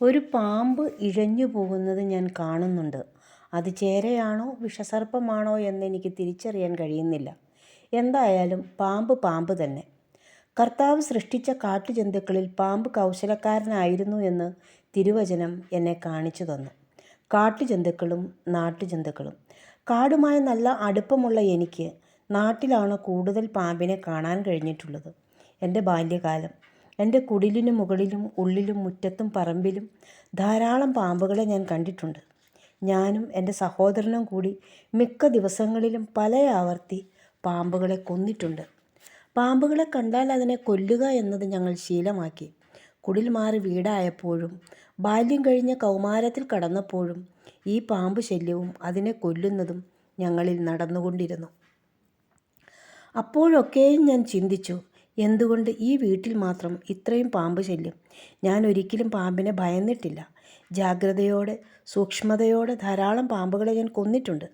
ഒരു പാമ്പ് ഇഴഞ്ഞു പോകുന്നത് ഞാൻ കാണുന്നുണ്ട്. അത് ചേരയാണോ വിഷസർപ്പമാണോ എന്നെനിക്ക് തിരിച്ചറിയാൻ കഴിയുന്നില്ല. എന്തായാലും പാമ്പ് പാമ്പ് തന്നെ. കർത്താവ് സൃഷ്ടിച്ച കാട്ടുജന്തുക്കളിൽ പാമ്പ് കൗശലക്കാരനായിരുന്നു എന്ന് തിരുവചനം എന്നെ കാണിച്ചു തന്നു. കാട്ടുജന്തുക്കളും നാട്ടുജന്തുക്കളും. കാടുമായി നല്ല അടുപ്പമുള്ള എനിക്ക് നാട്ടിലാണ് കൂടുതൽ പാമ്പിനെ കാണാൻ കഴിഞ്ഞിട്ടുള്ളത്. എന്റെ ബാല്യകാലം. എന്റെ കുടിലിനു മുകളിലും ഉള്ളിലും മുറ്റത്തും പറമ്പിലും ധാരാളം പാമ്പുകളെ ഞാൻ കണ്ടിട്ടുണ്ട്. ഞാനും എന്റെ സഹോദരനും കൂടി മിക്ക ദിവസങ്ങളിലും പല ആവർത്തി പാമ്പുകളെ കൊന്നിട്ടുണ്ട്. പാമ്പുകളെ കണ്ടാൽ അതിനെ കൊല്ലുക എന്നത് ഞങ്ങൾ ശീലമാക്കി. കുടിൽ മാറി വീടായപ്പോഴും ബാല്യം കഴിഞ്ഞ കൗമാരത്തിൽ കടന്നപ്പോഴും ഈ പാമ്പ് ശല്യവും അതിനെ കൊല്ലുന്നതും ഞങ്ങളിൽ നടന്നുകൊണ്ടിരുന്നു. അപ്പോഴൊക്കെയും ഞാൻ ചിന്തിച്ചു എന്തുകൊണ്ട് ഈ വീട്ടിൽ മാത്രം ഇത്രയും പാമ്പ് ശല്യം? ഞാൻ ഒരിക്കലും പാമ്പിനെ ഭയന്നിട്ടില്ല. ജാഗ്രതയോടെ സൂക്ഷ്മതയോടെ ധാരാളം പാമ്പുകളെ ഞാൻ കൊന്നിട്ടുണ്ട്.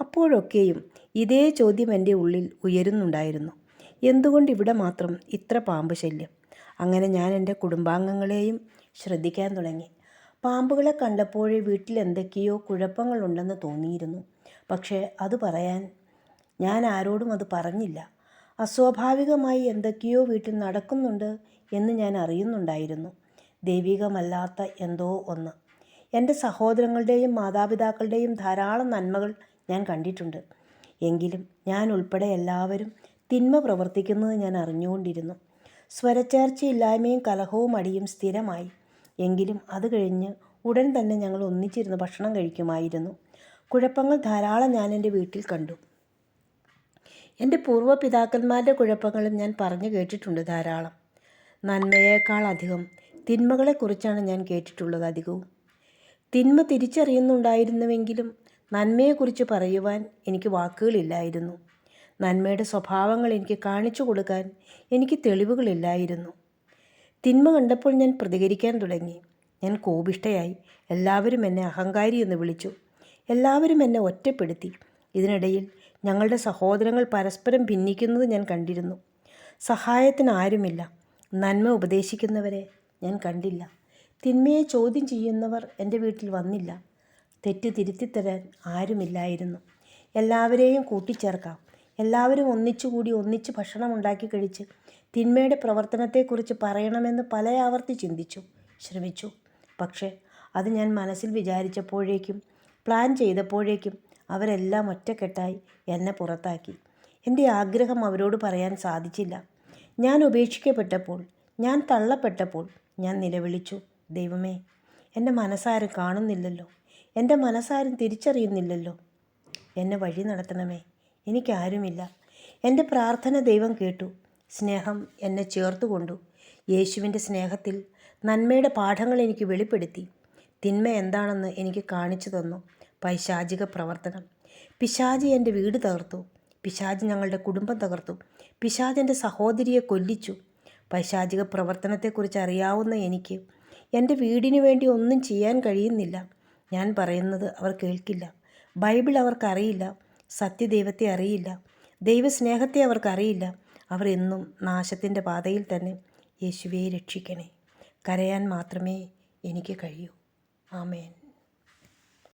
അപ്പോഴൊക്കെയും ഇതേ ചോദ്യം എന്റെ ഉള്ളിൽ ഉയരുന്നുണ്ടായിരുന്നു. എന്തുകൊണ്ട് ഇവിടെ മാത്രം ഇത്ര പാമ്പ് ശല്യം? അങ്ങനെ ഞാൻ എന്റെ കുടുംബാംഗങ്ങളെയും ശ്രദ്ധിക്കാൻ തുടങ്ങി. പാമ്പുകളെ കണ്ടപ്പോഴേ വീട്ടിൽ എന്തൊക്കെയോ കുഴപ്പങ്ങളുണ്ടെന്ന് തോന്നിയിരുന്നു. പക്ഷേ അത് പറയാൻ ഞാൻ ആരോടും അത് പറഞ്ഞില്ല. അസ്വാഭാവികമായി എന്തൊക്കെയോ വീട്ടിൽ നടക്കുന്നുണ്ട് എന്ന് ഞാൻ അറിയുന്നുണ്ടായിരുന്നു. ദൈവികമല്ലാത്ത എന്തോ ഒന്ന്. എന്റെ സഹോദരങ്ങളുടെയും മാതാപിതാക്കളുടെയും ധാരാളം നന്മകൾ ഞാൻ കണ്ടിട്ടുണ്ട്. എങ്കിലും ഞാൻ ഉൾപ്പെടെ എല്ലാവരും തിന്മ പ്രവർത്തിക്കുന്നത് ഞാൻ അറിഞ്ഞുകൊണ്ടിരുന്നു. സ്വരച്ചേർച്ചയില്ലായ്മയും കലഹവും അടിയും സ്ഥിരമായി. എങ്കിലും അത് കഴിഞ്ഞ് ഉടൻ തന്നെ ഞങ്ങൾ ഒന്നിച്ചിരുന്ന് ഭക്ഷണം കഴിക്കുമായിരുന്നു. കുഴപ്പങ്ങൾ ധാരാളം ഞാൻ എന്റെ വീട്ടിൽ കണ്ടു. എന്റെ പൂർവ പിതാക്കന്മാരുടെ കുഴപ്പങ്ങളും ഞാൻ പറഞ്ഞു കേട്ടിട്ടുണ്ട് ധാരാളം. നന്മയേക്കാൾ അധികം തിന്മകളെക്കുറിച്ചാണ് ഞാൻ കേട്ടിട്ടുള്ളത് അധികവും. തിന്മ തിരിച്ചറിയുന്നുണ്ടായിരുന്നുവെങ്കിലും നന്മയെക്കുറിച്ച് പറയുവാൻ എനിക്ക് വാക്കുകളില്ലായിരുന്നു. നന്മയുടെ സ്വഭാവങ്ങൾ എനിക്ക് കാണിച്ചു കൊടുക്കാൻ എനിക്ക് തെളിവുകളില്ലായിരുന്നു. തിന്മ കണ്ടപ്പോൾ ഞാൻ പ്രതികരിക്കാൻ തുടങ്ങി. ഞാൻ കോപിഷ്ടയായി എല്ലാവരും എന്നെ അഹങ്കാരി എന്ന് വിളിച്ചു. എല്ലാവരും എന്നെ ഒറ്റപ്പെടുത്തി. ഇതിനിടയിൽ ഞങ്ങളുടെ സഹോദരങ്ങൾ പരസ്പരം ഭിന്നിക്കുന്നത് ഞാൻ കണ്ടിരുന്നു. സഹായത്തിന് ആരുമില്ല നന്മ ഉപദേശിക്കുന്നവരെ ഞാൻ കണ്ടില്ല. തിന്മയെ ചോദ്യം ചെയ്യുന്നവർ എന്റെ വീട്ടിൽ വന്നില്ല. തെറ്റ് തിരുത്തിത്തരാൻ ആരുമില്ലായിരുന്നു. എല്ലാവരെയും കൂട്ടിച്ചേർക്കാം. എല്ലാവരും ഒന്നിച്ചുകൂടി ഒന്നിച്ച് ഭക്ഷണം ഉണ്ടാക്കി കഴിച്ച് തിന്മയുടെ പ്രവർത്തനത്തെക്കുറിച്ച് പറയണമെന്ന് പല ആവർത്തി ചിന്തിച്ചു ശ്രമിച്ചു. പക്ഷേ അത് ഞാൻ മനസ്സിൽ വിചാരിച്ചപ്പോഴേക്കും പ്ലാൻ ചെയ്തപ്പോഴേക്കും അവരെല്ലാം ഒറ്റക്കെട്ടായി എന്നെ പുറത്താക്കി. എന്റെ ആഗ്രഹം അവരോട് പറയാൻ സാധിച്ചില്ല. ഞാൻ ഉപേക്ഷിക്കപ്പെട്ടപ്പോൾ ഞാൻ തള്ളപ്പെട്ടപ്പോൾ ഞാൻ നിലവിളിച്ചു ദൈവമേ എന്റെ മനസ്സാരും കാണുന്നില്ലല്ലോ. എന്റെ മനസ്സാരും തിരിച്ചറിയുന്നില്ലല്ലോ. എന്നെ വഴി നടത്തണമേ. എനിക്കാരുമില്ല എന്റെ പ്രാർത്ഥന ദൈവം കേട്ടു. സ്നേഹം എന്നെ ചേർത്തുകൊണ്ടു. യേശുവിന്റെ സ്നേഹത്തിൽ നന്മയുടെ പാഠങ്ങൾ എനിക്ക് വെളിപ്പെടുത്തി. തിന്മ എന്താണെന്ന് എനിക്ക് കാണിച്ചു തന്നു. പൈശാചിക പ്രവർത്തനം. പിശാജി എന്റെ വീട് തകർത്തു. പിശാജ് ഞങ്ങളുടെ കുടുംബം തകർത്തു. പിശാജ് എന്റെ സഹോദരിയെ കൊല്ലിച്ചു. പൈശാചിക പ്രവർത്തനത്തെക്കുറിച്ച് അറിയാവുന്ന എനിക്ക് എന്റെ വീടിനു വേണ്ടി ഒന്നും ചെയ്യാൻ കഴിയുന്നില്ല. ഞാൻ പറയുന്നത് അവർ കേൾക്കില്ല. ബൈബിൾ അവർക്കറിയില്ല സത്യദൈവത്തെ അറിയില്ല. ദൈവസ്നേഹത്തെ അവർക്കറിയില്ല അവർ എന്നും നാശത്തിന്റെ പാതയിൽ തന്നെ യേശുവെ രക്ഷിക്കണേ. കരയാൻ മാത്രമേ എനിക്ക് കഴിയൂ. ആമേൻ.